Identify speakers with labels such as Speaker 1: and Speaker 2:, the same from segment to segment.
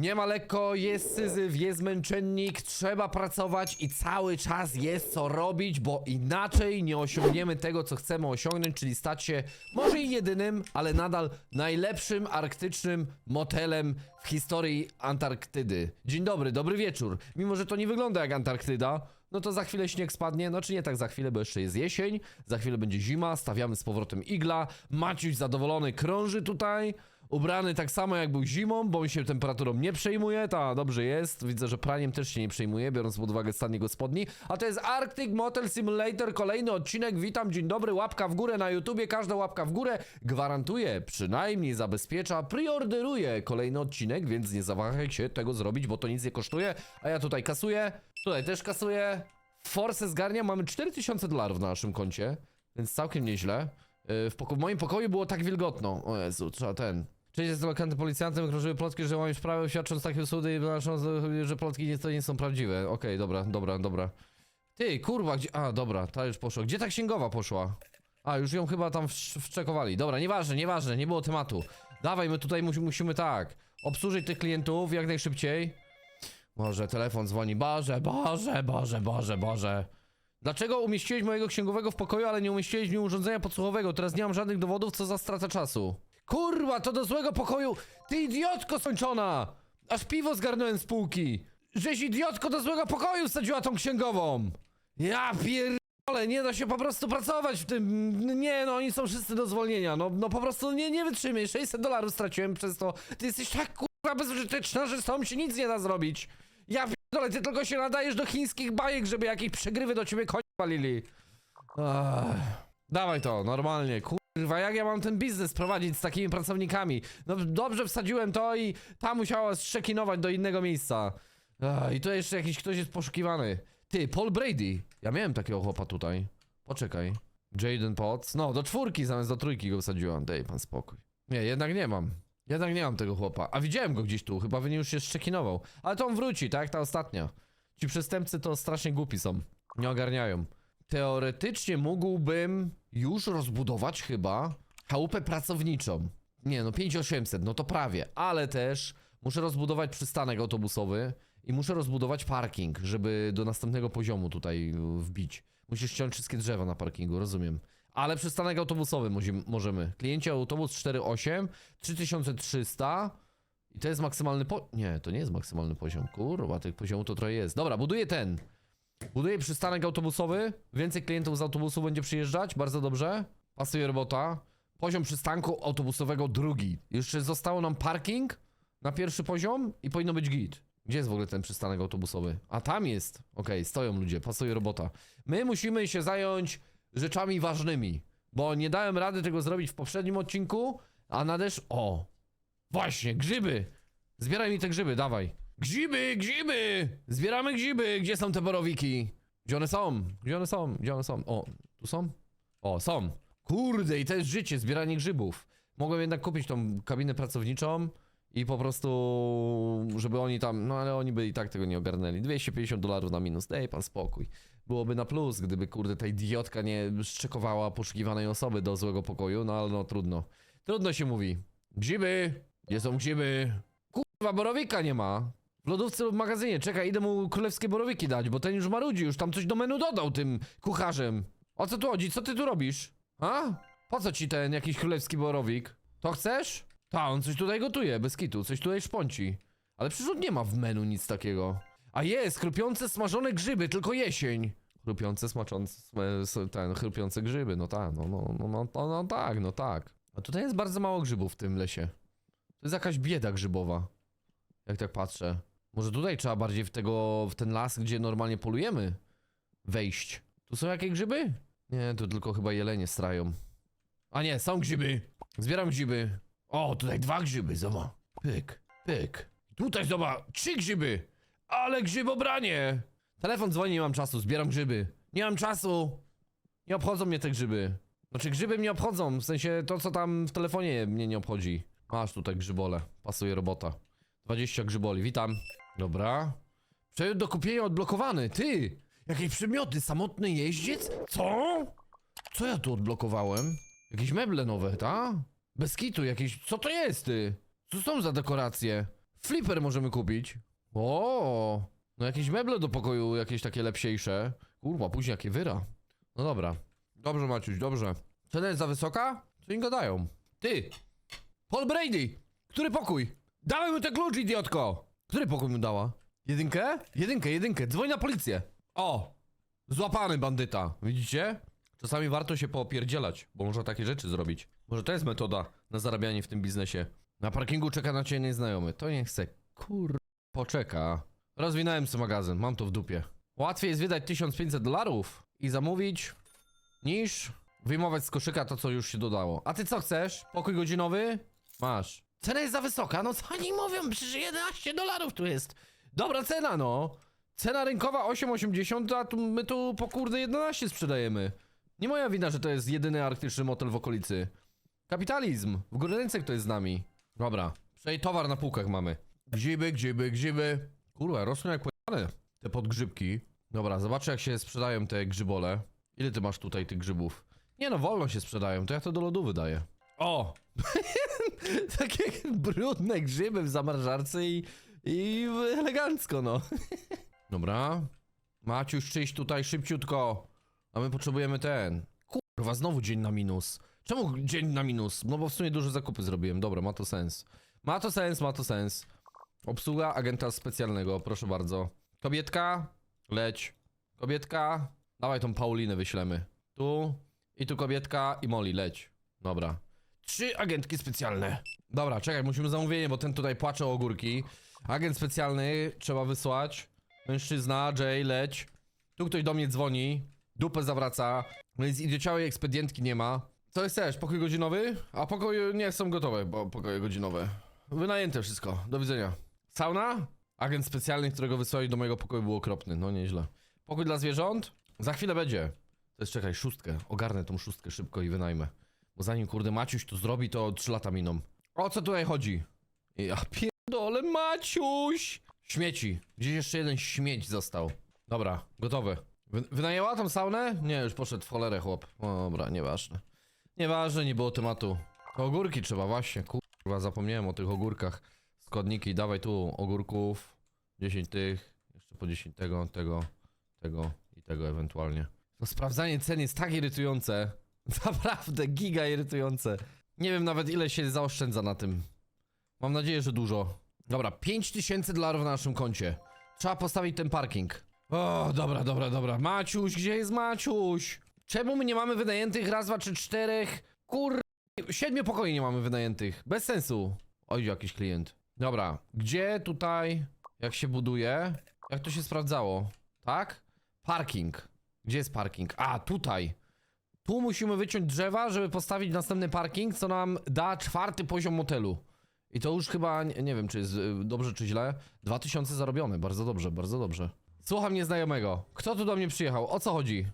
Speaker 1: Nie ma lekko, jest syzyf, jest męczennik, trzeba pracować i cały czas jest co robić, bo inaczej nie osiągniemy tego, co chcemy osiągnąć, czyli stać się może i jedynym, ale nadal najlepszym arktycznym motelem w historii Antarktydy. Dzień dobry, dobry wieczór. Mimo, że to nie wygląda jak Antarktyda, no to za chwilę śnieg spadnie, no czy nie tak za chwilę, bo jeszcze jest jesień, za chwilę będzie zima, stawiamy z powrotem igla, Maciuś zadowolony krąży tutaj, ubrany tak samo jak był zimą, bo on się temperaturą nie przejmuje, ta dobrze jest, widzę, że praniem też się nie przejmuje, biorąc pod uwagę stan jego spodni, a to jest Arctic Motel Simulator, kolejny odcinek, witam, dzień dobry, łapka w górę na YouTubie, każda łapka w górę gwarantuje, przynajmniej zabezpiecza, priorderuje kolejny odcinek, więc nie zawahaj się tego zrobić, bo to nic nie kosztuje, a ja tutaj kasuję, tutaj też kasuję, Force zgarnia, mamy 4000 dolarów na naszym koncie, więc całkiem nieźle. Yy, W, w moim pokoju było tak wilgotno. O Jezu, trzeba ten. Cześć, jestem lokalnym policjantem, krążyły plotki, że mam sprawę, świadcząc takie usługi i wynosząc, że plotki nie, to nie są prawdziwe. Okej, dobra, dobra, dobra. Ty, kurwa, gdzie... A, dobra, ta już poszła. Gdzie ta księgowa poszła? A, już ją chyba tam wczekowali. Dobra, nieważne, nieważne, nie było tematu. Dawaj, my tutaj musi, musimy tak, obsłużyć tych klientów jak najszybciej. Boże, telefon dzwoni. Boże, Boże, Boże, Boże, Boże. Dlaczego umieściłeś mojego księgowego w pokoju, ale nie umieściłeś w nim urządzenia podsłuchowego? Teraz nie mam żadnych dowodów, co za strata czasu. Kurwa, to do złego pokoju! Ty idiotko skończona! Aż piwo zgarnąłem z półki! Żeś idiotko do złego pokoju wsadziła tą księgową! Ja pierdolę, nie da się po prostu pracować w tym... Nie, no oni są wszyscy do zwolnienia, no, no po prostu nie, nie wytrzymaj. 600 dolarów straciłem przez to. Ty jesteś tak kurwa bezużyteczna, że z tobą się nic nie da zrobić. Ja pierdolę, ty tylko się nadajesz do chińskich bajek, żeby jakieś przegrywy do ciebie koń palili. Ach. Dawaj to, normalnie, kurwa, jak ja mam ten biznes prowadzić z takimi pracownikami? No dobrze wsadziłem to i ta musiała szczekinować do innego miejsca. Ach, I to jeszcze jakiś ktoś jest poszukiwany. Ty, Paul Brady. Ja miałem takiego chłopa tutaj. Poczekaj. Jaden Potts. No, do czwórki zamiast do trójki go wsadziłem. Daj pan spokój. Nie, jednak nie mam. Jednak nie mam tego chłopa. A widziałem go gdzieś tu, chyba już się szczekinował. Ale to on wróci, tak ta ostatnia. Ci przestępcy to strasznie głupi są. Nie ogarniają. Teoretycznie mógłbym już rozbudować chyba chałupę pracowniczą. Nie no, 5800, no to prawie. Ale też muszę rozbudować przystanek autobusowy i muszę rozbudować parking, żeby do następnego poziomu tutaj wbić. Musisz ściąć wszystkie drzewa na parkingu, rozumiem. Ale przystanek autobusowy możemy. Klienci autobus 4.8, 3300 i to jest maksymalny po... Nie, to nie jest maksymalny poziom. Kurwa, tych poziomów to trochę jest. Dobra, buduję ten. Buduję przystanek autobusowy. Więcej klientów z autobusu będzie przyjeżdżać. Bardzo dobrze. Pasuje robota. Poziom przystanku autobusowego drugi. Jeszcze zostało nam parking na pierwszy poziom i powinno być git. Gdzie jest w ogóle ten przystanek autobusowy? A tam jest. Okej, stoją ludzie, pasuje robota. My musimy się zająć rzeczami ważnymi, bo nie dałem rady tego zrobić w poprzednim odcinku, a nadesz... O! Właśnie, grzyby! Zbieraj mi te grzyby, dawaj. Grzyby, grzyby! Zbieramy grzyby! Gdzie są te borowiki? Gdzie one są? Gdzie one są? Gdzie one są? O, tu są? O, są. Kurde, i to jest życie, zbieranie grzybów. Mogłem jednak kupić tą kabinę pracowniczą i po prostu, żeby oni tam, no ale oni by i tak tego nie ogarnęli. 250 dolarów na minus, daj pan spokój. Byłoby na plus, gdyby kurde ta idiotka nie szczekowała poszukiwanej osoby do złego pokoju, no ale no trudno. Trudno się mówi. Grzyby! Gdzie są grzyby? Kurwa, borowika nie ma. W lodówce lub magazynie. Czekaj, idę mu królewskie borowiki dać, bo ten już marudzi, już tam coś do menu dodał tym kucharzem. O co tu chodzi? Co ty tu robisz? A? Po co ci ten jakiś królewski borowik? To chcesz? Ta, on coś tutaj gotuje, bez kitu, coś tutaj szponci. Ale przecież on nie ma w menu nic takiego. A jest, chrupiące smażone grzyby, tylko jesień. Chrupiące, smaczące, sm- ten, chrupiące grzyby, no tak, no, no, no, no, no, no tak, no tak. A tutaj jest bardzo mało grzybów w tym lesie. To jest jakaś bieda grzybowa. Jak tak patrzę. Może tutaj trzeba bardziej w tego, w ten las, gdzie normalnie polujemy wejść. Tu są jakieś grzyby? Nie, tu tylko chyba jelenie strają. A nie, są grzyby. Zbieram grzyby. O, tutaj dwa grzyby, zobacz. Pyk, pyk. Tutaj zobacz, trzy grzyby. Ale grzybobranie. Telefon dzwoni, nie mam czasu, zbieram grzyby. Nie mam czasu. Nie obchodzą mnie te grzyby. Znaczy grzyby mnie obchodzą, w sensie to co tam w telefonie mnie nie obchodzi. Masz tutaj grzybole, pasuje robota. 20 grzyboli, witam. Dobra. Przejazd do kupienia odblokowany, ty! Jakieś przymioty, samotny jeździec? Co? Co ja tu odblokowałem? Jakieś meble nowe, ta? Bez kitu, jakieś... Co to jest, ty? Co są za dekoracje? Flipper możemy kupić. O, no jakieś meble do pokoju, jakieś takie lepsiejsze. Kurwa, później jakie wyra. No dobra. Dobrze, Maciuś, dobrze. Cena jest za wysoka? Co im gadają? Ty! Paul Brady! Który pokój? Dawaj mu ten klucz, idiotko! Który pokój mu dała? Jedynkę? Jedynkę, jedynkę. Dzwoń na policję. O! Złapany bandyta. Widzicie? Czasami warto się poopierdzielać, bo można takie rzeczy zrobić. Może to jest metoda na zarabianie w tym biznesie. Na parkingu czeka na ciebie nieznajomy. To nie chce. Kur... Poczeka. Rozwinąłem sobie magazyn, mam to w dupie. Łatwiej jest wydać 1500 dolarów i zamówić, niż wyjmować z koszyka to, co już się dodało. A ty co chcesz? Pokój godzinowy? Masz. Cena jest za wysoka, no co oni mówią? Przecież 11 dolarów tu jest. Dobra cena, no. Cena rynkowa 8,80, a tu, my tu po kurde 11 sprzedajemy. Nie moja wina, że to jest jedyny arktyczny motel w okolicy. Kapitalizm. W górę ręce kto jest z nami. Dobra. Przej towar na półkach mamy. Grzyby, grzyby, grzyby. Kurwa, rosną jak pojane. Te podgrzybki. Dobra, zobaczę jak się sprzedają te grzybole. Ile ty masz tutaj tych grzybów? Nie no, wolno się sprzedają, to ja to do lodu wydaję. O! Takie brudne grzyby w zamrażarce i, i elegancko, no. Dobra. Maciuś, czyś tutaj szybciutko. A my potrzebujemy ten. Kurwa, znowu dzień na minus. Czemu dzień na minus? No bo w sumie duże zakupy zrobiłem. Dobra, ma to sens. Ma to sens, ma to sens. Obsługa agenta specjalnego, proszę bardzo. Kobietka, leć. Kobietka, dawaj tą Paulinę wyślemy. Tu i tu kobietka i Molly, leć. Dobra. Trzy agentki specjalne. Dobra, czekaj, musimy zamówienie, bo ten tutaj płacze o ogórki. Agent specjalny trzeba wysłać. Mężczyzna, Jay, leć. Tu ktoś do mnie dzwoni. Dupę zawraca. No Więc idiociałej ekspedientki nie ma. Co chcesz? Pokój godzinowy? A pokoje nie są gotowe, bo pokoje godzinowe. Wynajęte wszystko. Do widzenia. Sauna? Agent specjalny, którego wysłali do mojego pokoju był okropny. No nieźle. Pokój dla zwierząt? Za chwilę będzie. To jest czekaj, szóstkę. Ogarnę tą szóstkę szybko i wynajmę. Bo zanim kurde Maciuś to zrobi, to 3 lata miną. O co tutaj chodzi? Ja pierdolę Maciuś! Śmieci. Gdzieś jeszcze jeden śmieć został. Dobra, gotowe. Wy wynajęła tą saunę? Nie, już poszedł w cholerę chłop. Dobra, nieważne. Nieważne, nie było tematu. Ogórki trzeba, właśnie. Kurwa, zapomniałem o tych ogórkach. Składniki, dawaj tu ogórków. 10 tych. Jeszcze po 10 tego, tego, tego i tego ewentualnie. To sprawdzanie cen jest tak irytujące. Naprawdę, giga irytujące. Nie wiem nawet ile się zaoszczędza na tym. Mam nadzieję, że dużo. Dobra, 5000 dolarów na naszym koncie. Trzeba postawić ten parking. O, dobra, dobra, dobra. Maciuś, gdzie jest Maciuś? Czemu my nie mamy wynajętych raz, dwa, trzy, czterech? Kur... Siedmiu pokoi nie mamy wynajętych. Bez sensu. Oj, jakiś klient. Dobra, gdzie tutaj... Jak się buduje? Jak to się sprawdzało? Tak? Parking. Gdzie jest parking? A, tutaj. Tu musimy wyciąć drzewa, żeby postawić następny parking, co nam da czwarty poziom motelu. I to już chyba, nie, nie wiem czy jest y, dobrze czy źle, 2000 zarobione, bardzo dobrze, bardzo dobrze. Słucham nieznajomego. Kto tu do mnie przyjechał? O co chodzi?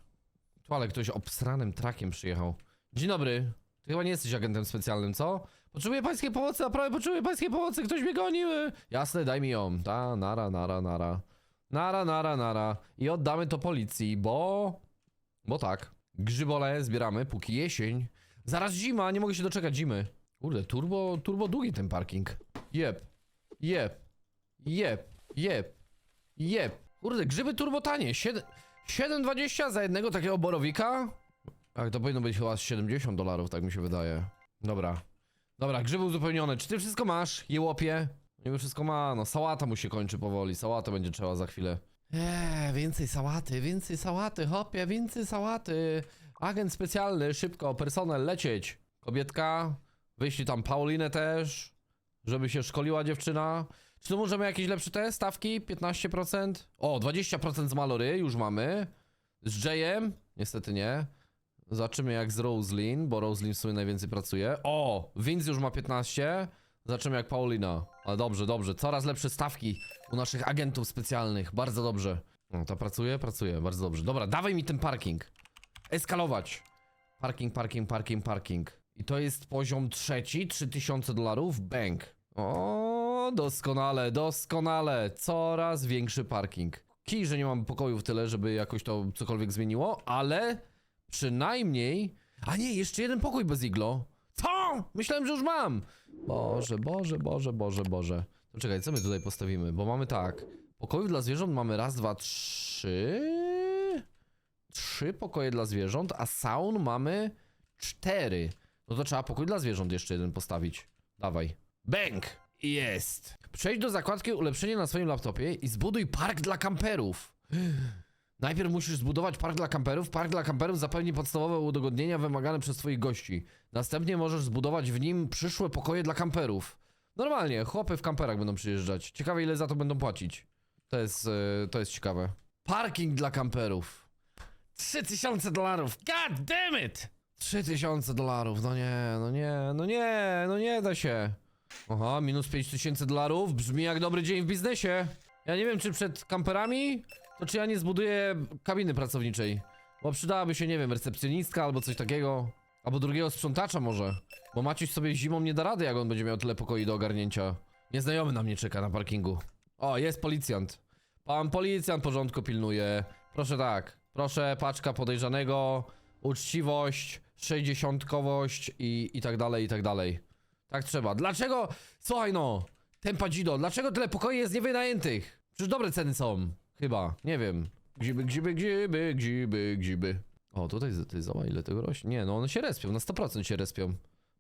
Speaker 1: Tu ale ktoś obsranym trakiem przyjechał. Dzień dobry. Ty chyba nie jesteś agentem specjalnym, co? Potrzebuję pańskiej pomocy, naprawdę potrzebuję pańskiej pomocy, ktoś mnie goni. y. Jasne, daj mi ją. Ta, nara, nara, nara. Nara, nara, nara. I oddamy to policji, bo... Bo tak. Grzybole zbieramy, póki jesień. Zaraz zima, nie mogę się doczekać zimy. Kurde, turbo, turbo długi ten parking. Jep. Jep. Jep. Jep. Jep. Kurde, grzyby turbo tanie. Siedem- 7,20 za jednego takiego borowika? Tak, to powinno być chyba z 70 dolarów, tak mi się wydaje. Dobra. Dobra, grzyby uzupełnione. Czy ty wszystko masz, jełopie? Niby wszystko ma, no sałata mu się kończy powoli. Sałatę będzie trzeba za chwilę. Eee, więcej sałaty, więcej sałaty, hopie, więcej sałaty. Agent specjalny, szybko, personel, lecieć. Kobietka, wyślij tam Paulinę też, żeby się szkoliła dziewczyna. Czy tu możemy jakieś lepsze te stawki? 15%? O, 20% z Malory już mamy. Z Jayem? Niestety nie. Zobaczymy jak z Roslyn, bo Roslyn w sumie najwięcej pracuje. O, Vince już ma 15. Zobaczymy jak Paulina. Ale dobrze, dobrze. Coraz lepsze stawki u naszych agentów specjalnych. Bardzo dobrze. No, ta pracuje? Pracuje. Bardzo dobrze. Dobra, dawaj mi ten parking. Eskalować. Parking, parking, parking, parking. I to jest poziom trzeci, 3000 dolarów, bank. O, doskonale, doskonale. Coraz większy parking. Kij, że nie mam pokojów tyle, żeby jakoś to cokolwiek zmieniło, ale przynajmniej... A nie, jeszcze jeden pokój bez iglo. Myślałem, że już mam. Boże, Boże, Boże, Boże, Boże. To czekaj, co my tutaj postawimy? Bo mamy tak. Pokojów dla zwierząt mamy raz, dwa, trzy. Trzy pokoje dla zwierząt, a saun mamy cztery. No to trzeba pokój dla zwierząt jeszcze jeden postawić. Dawaj. Bęk! Jest! Przejdź do zakładki ulepszenie na swoim laptopie i zbuduj park dla kamperów. Najpierw musisz zbudować park dla kamperów. Park dla kamperów zapewni podstawowe udogodnienia wymagane przez twoich gości. Następnie możesz zbudować w nim przyszłe pokoje dla kamperów. Normalnie, chłopy w kamperach będą przyjeżdżać. Ciekawe ile za to będą płacić. To jest, e, to jest ciekawe. Parking dla kamperów. 3000 dolarów. God damn it! 3000 dolarów, no nie, no nie, no nie, no nie da się. Aha, minus 5000 dolarów, brzmi jak dobry dzień w biznesie. Ja nie wiem, czy przed kamperami, to czy ja nie zbuduję kabiny pracowniczej. Bo przydałaby się, nie wiem, recepcjonistka albo coś takiego. Albo drugiego sprzątacza może. Bo Maciuś sobie zimą nie da rady, jak on będzie miał tyle pokoi do ogarnięcia. Nieznajomy na mnie czeka na parkingu. O, jest policjant. Pan policjant porządku pilnuje. Proszę tak, proszę paczka podejrzanego, uczciwość, sześćdziesiątkowość i, i tak dalej, i tak dalej. Tak trzeba. Dlaczego? Słuchaj no, tempadzido, dlaczego tyle pokoi jest niewynajętych? Przecież dobre ceny są. Chyba, nie wiem. Grzyby, grzyby, grzyby, grzyby, grzyby. O, tutaj ty zobacz ile tego rośnie. Nie, no one się respią, na 100% się respią.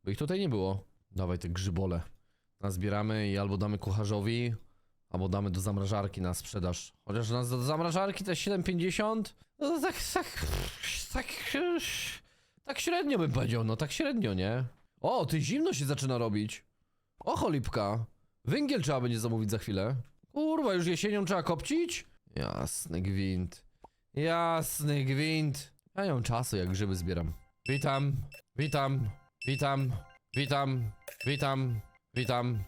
Speaker 1: Bo ich tutaj nie było. Dawaj te grzybole. Nazbieramy i albo damy kucharzowi, albo damy do zamrażarki na sprzedaż. Chociaż nas do zamrażarki te 7,50, no to tak, tak, tak, tak średnio bym powiedział, no tak średnio, nie? O, ty zimno się zaczyna robić. O, cholipka. Węgiel trzeba będzie zamówić za chwilę. Kurwa, już jesienią trzeba kopcić? Jasny gwint. Jasny gwint. Ja nie mam czasu, jak grzyby zbieram. Witam, witam, witam, witam, witam, witam.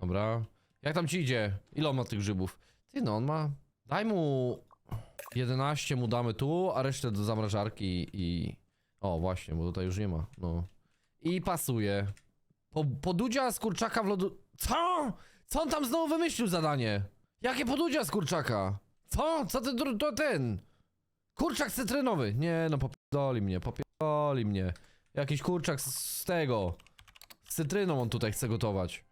Speaker 1: Dobra. Jak tam ci idzie? Ile on ma tych grzybów? Ty no, on ma... Daj mu... 11 mu damy tu, a resztę do zamrażarki i... O, właśnie, bo tutaj już nie ma, no. I pasuje. Po, podudzia z kurczaka w lodu... Co? Co on tam znowu wymyślił zadanie? Jakie podudzia z kurczaka? Co? Co ty, dru- to ten? Kurczak cytrynowy. Nie no, popierdoli mnie, popierdoli mnie. Jakiś kurczak z, z tego. Z cytryną on tutaj chce gotować.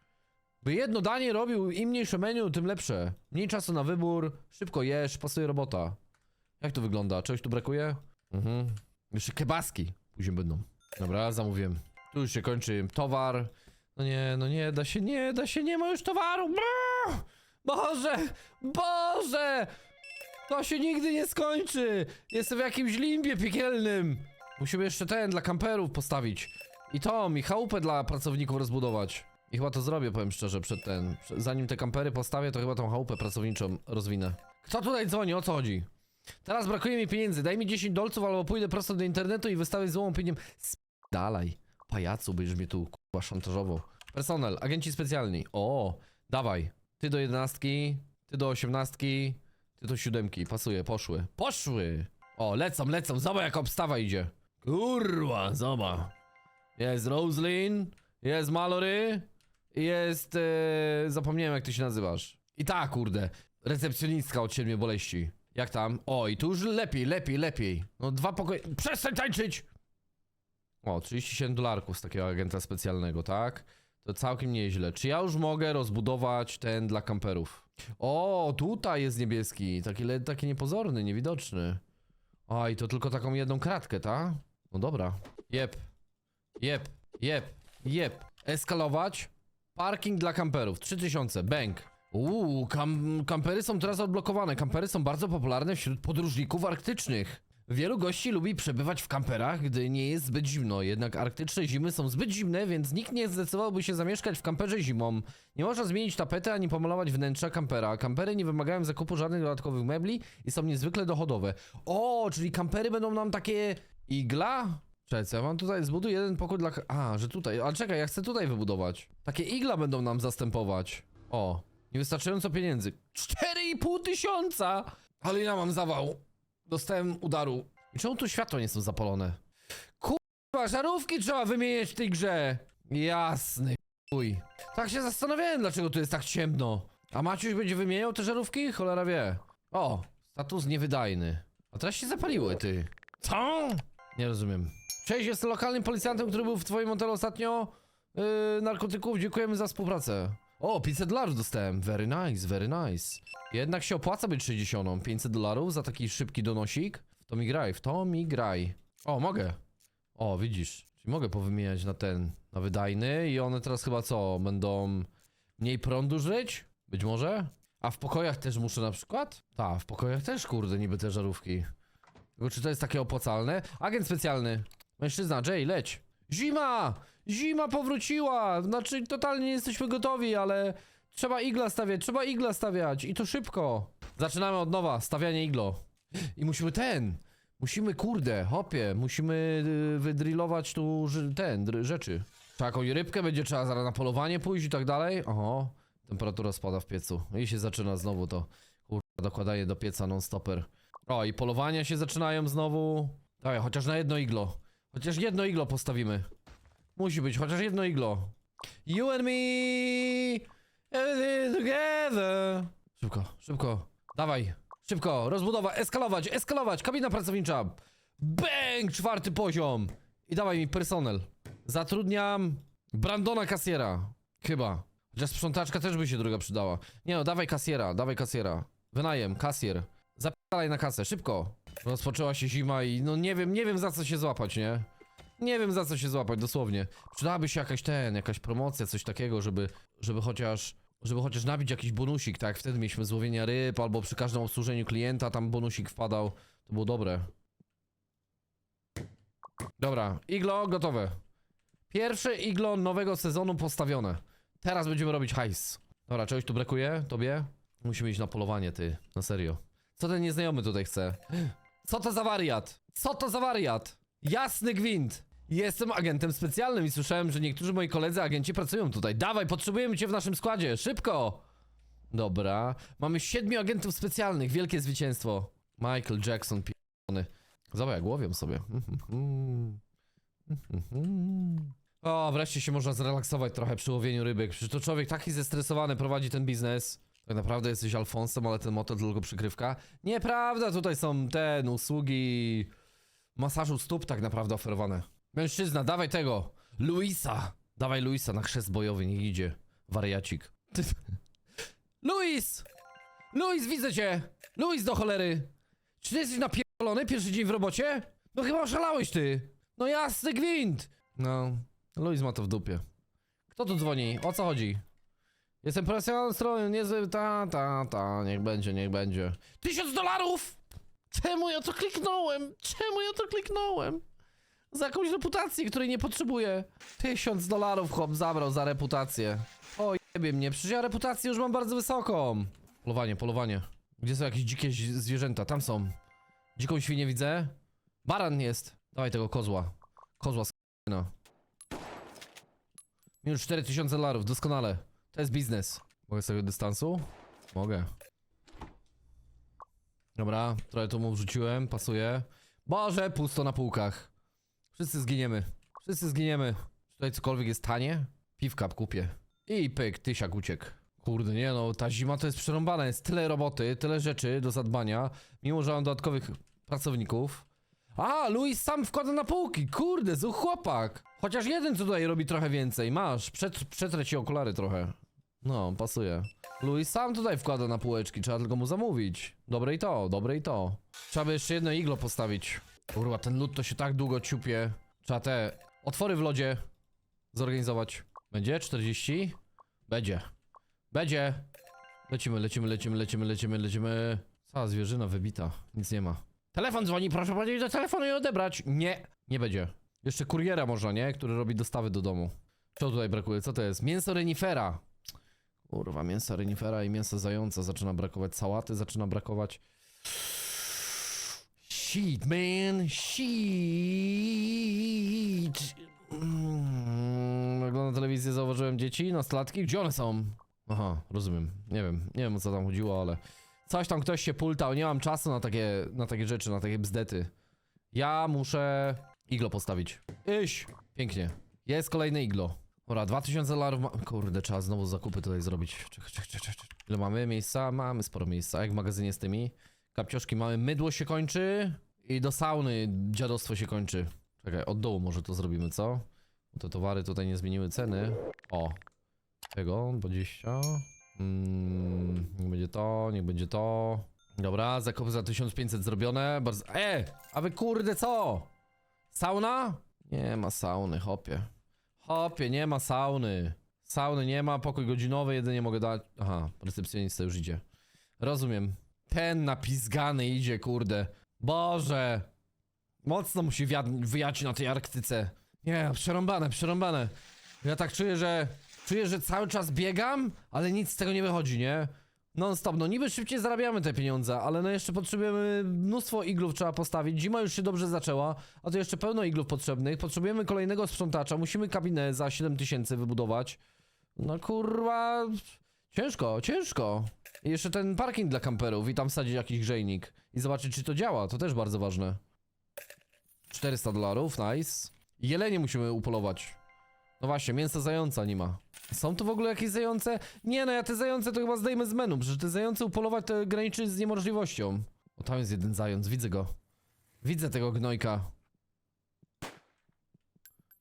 Speaker 1: By jedno danie robił, im mniejsze menu, tym lepsze. Mniej czasu na wybór, szybko jesz, pasuje robota. Jak to wygląda? Czegoś tu brakuje? Mhm. Jeszcze kebaski później będą. Dobra, zamówiłem. Tu już się kończy towar. No nie, no nie da się, nie da się, nie ma już towaru. Brrr! Boże! Boże! To się nigdy nie skończy! Jestem w jakimś limbie piekielnym! Musimy jeszcze ten dla kamperów postawić. I to, mi chałupę dla pracowników rozbudować. I chyba to zrobię, powiem szczerze, przed ten. Zanim te kampery postawię, to chyba tą chałupę pracowniczą rozwinę. Kto tutaj dzwoni? O co chodzi? Teraz brakuje mi pieniędzy. Daj mi 10 dolców, albo pójdę prosto do internetu i wystawię złą opinię. Dalej. Pajacu, będziesz mnie tu kurwa szantażował. Personel, agenci specjalni. O, dawaj. Ty do jedenastki, ty do osiemnastki, ty do siódemki. Pasuje, poszły. Poszły! O, lecą, lecą. Zobacz jak obstawa idzie. Kurwa, zobacz. Jest Roslyn, jest Mallory, jest... E, zapomniałem jak ty się nazywasz. I tak, kurde. Recepcjonistka od siedmiu boleści. Jak tam? O, i tu już lepiej, lepiej, lepiej. No dwa pokoje... Przestań tańczyć! O, 37 dolarków z takiego agenta specjalnego, tak? To całkiem nieźle. Czy ja już mogę rozbudować ten dla kamperów? O, tutaj jest niebieski. Taki, taki niepozorny, niewidoczny. A, to tylko taką jedną kratkę, tak? No dobra. Jep. Jep. Jep. Jep. Eskalować. Parking dla kamperów. 3000. Bank. Uuu, kam kampery są teraz odblokowane. Kampery są bardzo popularne wśród podróżników arktycznych. Wielu gości lubi przebywać w kamperach, gdy nie jest zbyt zimno. Jednak arktyczne zimy są zbyt zimne, więc nikt nie zdecydowałby się zamieszkać w kamperze zimą. Nie można zmienić tapety ani pomalować wnętrza kampera. Kampery nie wymagają zakupu żadnych dodatkowych mebli i są niezwykle dochodowe. O, czyli kampery będą nam takie igla? Czekaj, ja mam tutaj? Zbuduj jeden pokój dla... A, że tutaj. Ale czekaj, ja chcę tutaj wybudować. Takie igla będą nam zastępować. O, niewystarczająco pieniędzy. 4,5 tysiąca! Ale ja mam zawał. Dostałem udaru. I czemu tu światła nie są zapalone? Kurwa, żarówki trzeba wymieniać w tej grze. Jasny chuj. Tak się zastanawiałem, dlaczego tu jest tak ciemno. A Maciuś będzie wymieniał te żarówki? Cholera wie. O, status niewydajny. A teraz się zapaliły, ty. Co? Nie rozumiem. Cześć, jestem lokalnym policjantem, który był w twoim hotelu ostatnio. Yy, narkotyków, dziękujemy za współpracę. O, 500 dolarów dostałem. Very nice, very nice. Jednak się opłaca być 60. 500 dolarów za taki szybki donosik. W to mi graj, w to mi graj. O, mogę. O, widzisz. Czyli mogę powymieniać na ten, na wydajny i one teraz chyba co? Będą mniej prądu żyć? Być może? A w pokojach też muszę na przykład? Tak, w pokojach też, kurde, niby te żarówki. Tylko czy to jest takie opłacalne? Agent specjalny. Mężczyzna, Jay, leć. Zima! Zima powróciła! Znaczy, totalnie nie jesteśmy gotowi, ale trzeba igla stawiać, trzeba igla stawiać i to szybko. Zaczynamy od nowa, stawianie iglo. I musimy ten, musimy, kurde, hopie, musimy y, wydrillować tu ten, rzeczy. Jakąś rybkę, będzie trzeba zaraz na polowanie pójść i tak dalej. Oho, temperatura spada w piecu. I się zaczyna znowu to, kurde, dokładanie do pieca non-stopper. O, i polowania się zaczynają znowu. Dawaj, chociaż na jedno iglo. Chociaż jedno iglo postawimy. Musi być, chociaż jedno iglo. You and me, everything together. Szybko, szybko. Dawaj, szybko, rozbudowa, eskalować, eskalować, kabina pracownicza. Bang, czwarty poziom. I dawaj mi personel. Zatrudniam Brandona kasjera. Chyba. Chociaż sprzątaczka też by się druga przydała. Nie no, dawaj kasjera, dawaj kasjera. Wynajem, kasjer. Zapadaj na kasę, szybko. Rozpoczęła się zima i no nie wiem, nie wiem za co się złapać, nie? Nie wiem za co się złapać, dosłownie. Przydałaby się jakaś ten, jakaś promocja, coś takiego, żeby, żeby chociaż, żeby chociaż nabić jakiś bonusik, tak? Wtedy mieliśmy złowienia ryb, albo przy każdym obsłużeniu klienta tam bonusik wpadał. To było dobre. Dobra, iglo gotowe. Pierwsze iglo nowego sezonu postawione. Teraz będziemy robić hajs. Dobra, czegoś tu brakuje? Tobie? Musimy iść na polowanie, ty. Na serio. Co ten nieznajomy tutaj chce? Co to za wariat? Co to za wariat? Jasny gwint. Jestem agentem specjalnym i słyszałem, że niektórzy moi koledzy agenci pracują tutaj. Dawaj, potrzebujemy cię w naszym składzie, szybko! Dobra, mamy siedmiu agentów specjalnych, wielkie zwycięstwo. Michael Jackson, p***ny. Zobacz, jak łowią sobie. O, wreszcie się można zrelaksować trochę przy łowieniu rybek. Przecież to człowiek taki zestresowany prowadzi ten biznes. Tak naprawdę jesteś Alfonsem, ale ten motel tylko przykrywka. Nieprawda, tutaj są te usługi masażu stóp tak naprawdę oferowane. Mężczyzna, dawaj tego! Luisa! Dawaj Luisa na chrzest bojowy, niech idzie. Wariacik. Luis! Luis, widzę cię! Luis do cholery! Czy ty jesteś napierdolony pierwszy dzień w robocie? No chyba oszalałeś ty! No jasny gwint! No, Luis ma to w dupie. Kto tu dzwoni? O co chodzi? Jestem profesjonalny strony, niezły, ta, ta, ta, niech będzie, niech będzie. Tysiąc dolarów! Czemu ja to kliknąłem? Czemu ja to kliknąłem? Za jakąś reputację, której nie potrzebuję. Tysiąc dolarów chłop zabrał za reputację. O jebie mnie, przecież ja reputację już mam bardzo wysoką. Polowanie, polowanie. Gdzie są jakieś dzikie zi- zwierzęta? Tam są. Dziką świnię widzę. Baran jest. Dawaj tego kozła. Kozła no. Minus 4000 dolarów, doskonale. To jest biznes. Mogę z tego dystansu? Mogę. Dobra, trochę tu mu wrzuciłem, pasuje. Boże, pusto na półkach. Wszyscy zginiemy. Wszyscy zginiemy. Czy tutaj cokolwiek jest tanie? Piwka kupię. I pyk, tysiak uciekł. Kurde, nie no, ta zima to jest przerąbana. Jest tyle roboty, tyle rzeczy do zadbania. Mimo, że mam dodatkowych pracowników. A, Luis sam wkłada na półki. Kurde, zu chłopak. Chociaż jeden tutaj robi trochę więcej. Masz, przet, przetrę ci okulary trochę. No, pasuje. Luis sam tutaj wkłada na półeczki, trzeba tylko mu zamówić. Dobre i to, dobre i to. Trzeba by jeszcze jedno iglo postawić. Kurwa, ten lód to się tak długo ciupie. Trzeba te otwory w lodzie zorganizować. Będzie? 40? Będzie. Będzie. Lecimy, lecimy, lecimy, lecimy, lecimy, lecimy. Cała zwierzyna wybita. Nic nie ma. Telefon dzwoni, proszę powiedzieć do telefonu i odebrać. Nie, nie będzie. Jeszcze kuriera można, nie? Który robi dostawy do domu. Co tutaj brakuje? Co to jest? Mięso renifera. Kurwa, mięsa renifera i mięsa zająca zaczyna brakować. Sałaty zaczyna brakować. Shit, man. Shit. Mm, Oglądam telewizję, zauważyłem dzieci, nastolatki. Gdzie one są? Aha, rozumiem. Nie wiem, nie wiem o co tam chodziło, ale... Coś tam ktoś się pultał, nie mam czasu na takie, na takie rzeczy, na takie bzdety. Ja muszę iglo postawić. Iś! Pięknie. Jest kolejne iglo. Dobra, 2000 dolarów ma... Kurde, trzeba znowu zakupy tutaj zrobić. Czekaj, czekaj, czekaj, czekaj. Ile mamy miejsca? Mamy sporo miejsca. Jak w magazynie z tymi? Kapcioszki mamy. Mydło się kończy i do sauny dziadostwo się kończy. Czekaj, od dołu może to zrobimy, co? Bo te towary tutaj nie zmieniły ceny. O. Tego, 20. Mm, niech będzie to, niech będzie to. Dobra, zakupy za 1500 zrobione. Bardzo... E! A wy kurde co? Sauna? Nie ma sauny, hopie. Hopie, nie ma sauny. Sauny nie ma, pokój godzinowy, jedynie mogę dać... Aha, recepcjonista już idzie. Rozumiem. Ten napizgany idzie, kurde. Boże. Mocno musi wyjać na tej Arktyce. Nie, przerąbane, przerąbane. Ja tak czuję, że... Czuję, że cały czas biegam, ale nic z tego nie wychodzi, nie? Non stop, no niby szybciej zarabiamy te pieniądze, ale no jeszcze potrzebujemy mnóstwo iglów trzeba postawić. Zima już się dobrze zaczęła, a to jeszcze pełno iglów potrzebnych. Potrzebujemy kolejnego sprzątacza, musimy kabinę za 7000 wybudować. No kurwa, ciężko, ciężko. I jeszcze ten parking dla kamperów i tam wsadzić jakiś grzejnik i zobaczyć czy to działa, to też bardzo ważne. 400 dolarów, nice. Jelenie musimy upolować. No właśnie, mięso zająca nie ma. Są tu w ogóle jakieś zające? Nie no, ja te zające to chyba zdejmę z menu, przecież te zające upolować to graniczy z niemożliwością. O, tam jest jeden zając, widzę go. Widzę tego gnojka.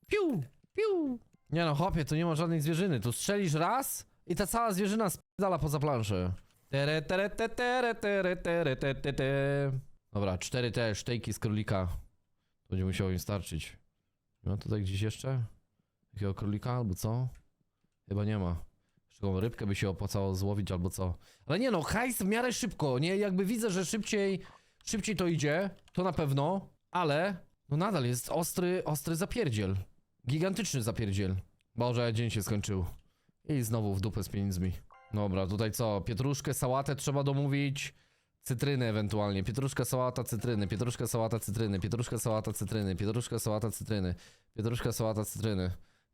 Speaker 1: Piu, piu. Nie no, chłopie, tu nie ma żadnej zwierzyny. Tu strzelisz raz i ta cała zwierzyna spala poza planszę. Tere, tere, te, tere, tere, tere, te. Dobra, cztery te sztejki z królika. To będzie musiało im starczyć. Nie ma tutaj gdzieś jeszcze? Jakiego królika albo co? Chyba nie ma. Jaką rybkę by się opłacało złowić albo co. Ale nie no, hajs w miarę szybko, nie? Jakby widzę, że szybciej, szybciej to idzie, to na pewno, ale no nadal jest ostry, ostry zapierdziel. Gigantyczny zapierdziel. Boże, dzień się skończył. I znowu w dupę z pieniędzmi. Dobra, tutaj co? Pietruszkę, sałatę trzeba domówić. Cytryny ewentualnie. Pietruszka, sałata, cytryny. Pietruszka, sałata, cytryny. Pietruszka, sałata, cytryny. Pietruszka, sałata, cytryny. Pietruszka, sałata, cytryny.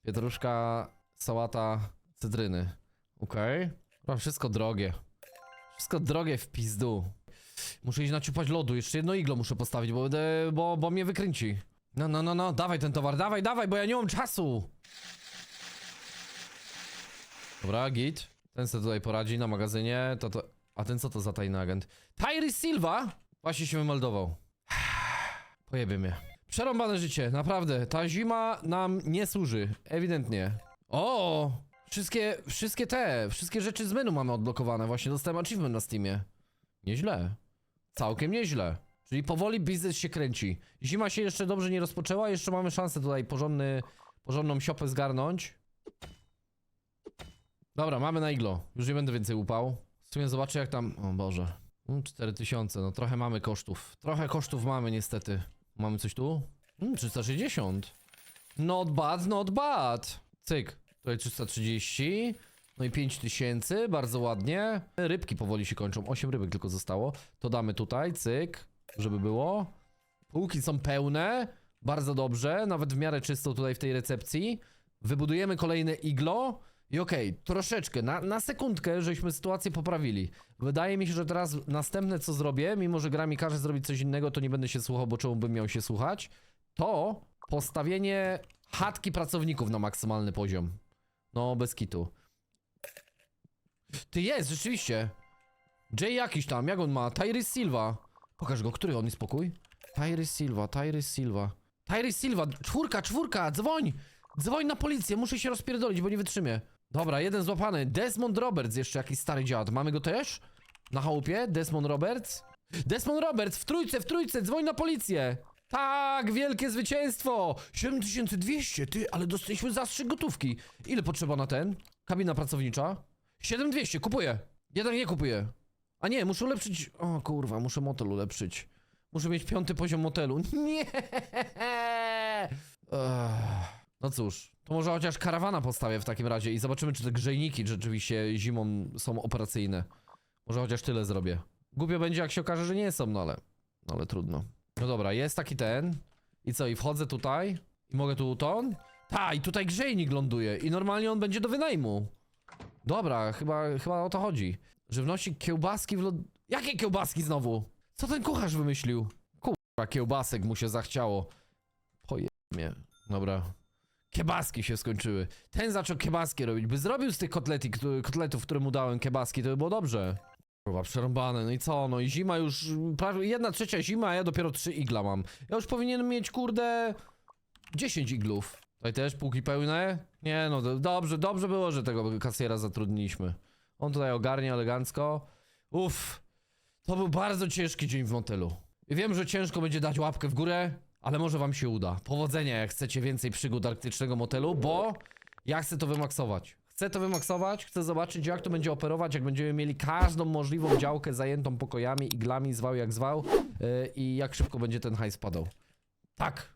Speaker 1: Pietruszka, sałata, cytryny. Okej. Okay. Wszystko drogie. Wszystko drogie w pizdu. Muszę iść naciupać lodu. Jeszcze jedno iglo muszę postawić, bo, bo, bo mnie wykręci. No, no, no, no. Dawaj ten towar, dawaj, dawaj, bo ja nie mam czasu. Dobra, git. Ten sobie tutaj poradzi na magazynie. To to... A ten co to za tajny agent? Tyree Silva? Właśnie się wymeldował. Pojebie mnie. Przerąbane życie, naprawdę. Ta zima nam nie służy. Ewidentnie. O! Wszystkie, wszystkie te, wszystkie rzeczy z menu mamy odblokowane. Właśnie dostałem achievement na Steamie. Nieźle. Całkiem nieźle. Czyli powoli biznes się kręci. Zima się jeszcze dobrze nie rozpoczęła, jeszcze mamy szansę tutaj porządny, porządną siopę zgarnąć. Dobra, mamy na iglo. Już nie będę więcej upał. W sumie zobaczę jak tam... O Boże. Mm, 4000, no trochę mamy kosztów. Trochę kosztów mamy niestety. Mamy coś tu? Mm, 360. Not bad, not bad. Cyk. Tutaj 330. No i 5000, bardzo ładnie. Rybki powoli się kończą. 8 rybek tylko zostało. To damy tutaj, cyk, żeby było. Półki są pełne. Bardzo dobrze, nawet w miarę czysto tutaj w tej recepcji. Wybudujemy kolejne iglo. I okej, troszeczkę, na, na sekundkę, żeśmy sytuację poprawili. Wydaje mi się, że teraz następne co zrobię, mimo że gra mi każe zrobić coś innego, to nie będę się słuchał, bo czemu bym miał się słuchać, to postawienie chatki pracowników na maksymalny poziom. No, bez kitu. Ty jest, rzeczywiście. Jay jakiś tam, jak on ma? Tyrese Silva. Pokaż go, który on jest pokój? Tyrese Silva, Tyrese Silva. Tyrese Silva, czwórka, czwórka, dzwoń! Dzwoń na policję, muszę się rozpierdolić, bo nie wytrzymię. Dobra, jeden złapany. Desmond Roberts, jeszcze jakiś stary dziad. Mamy go też? Na chałupie? Desmond Roberts? Desmond Roberts, w trójce, w trójce, dzwoń na policję! Tak, wielkie zwycięstwo! 7200, ty, ale dostaliśmy zastrzyk gotówki. Ile potrzeba na ten? Kabina pracownicza? 7200, kupuję. Jednak nie kupuję. A nie, muszę ulepszyć... O kurwa, muszę motel ulepszyć. Muszę mieć piąty poziom motelu. Nie! No cóż, to może chociaż karawana postawię w takim razie i zobaczymy, czy te grzejniki rzeczywiście zimą są operacyjne. Może chociaż tyle zrobię. Głupio będzie, jak się okaże, że nie są, no ale... No ale trudno. No dobra, jest taki ten. I co, i wchodzę tutaj? I mogę tu ton? Ta, i tutaj grzejnik ląduje. I normalnie on będzie do wynajmu. Dobra, chyba, chyba o to chodzi. Żywności kiełbaski w lod... Jakie kiełbaski znowu? Co ten kucharz wymyślił? Kurwa, kiełbasek mu się zachciało. Poje mnie. Dobra. Kiebaski się skończyły. Ten zaczął kiebaski robić. By zrobił z tych kotleti, kotletów, które mu dałem kiebaski, to by było dobrze. Kurwa, przerąbane. No i co? No i zima już... Prawie jedna trzecia zima, a ja dopiero trzy igla mam. Ja już powinienem mieć, kurde... 10 iglów. Tutaj też półki pełne? Nie no, do- dobrze, dobrze było, że tego kasjera zatrudniliśmy. On tutaj ogarnie elegancko. Uff, to był bardzo ciężki dzień w motelu. I wiem, że ciężko będzie dać łapkę w górę, ale może wam się uda. Powodzenia, jak chcecie więcej przygód arktycznego motelu, bo ja chcę to wymaksować. Chcę to wymaksować, chcę zobaczyć jak to będzie operować, jak będziemy mieli każdą możliwą działkę zajętą pokojami, iglami, zwał jak zwał yy, i jak szybko będzie ten hajs padał. Tak,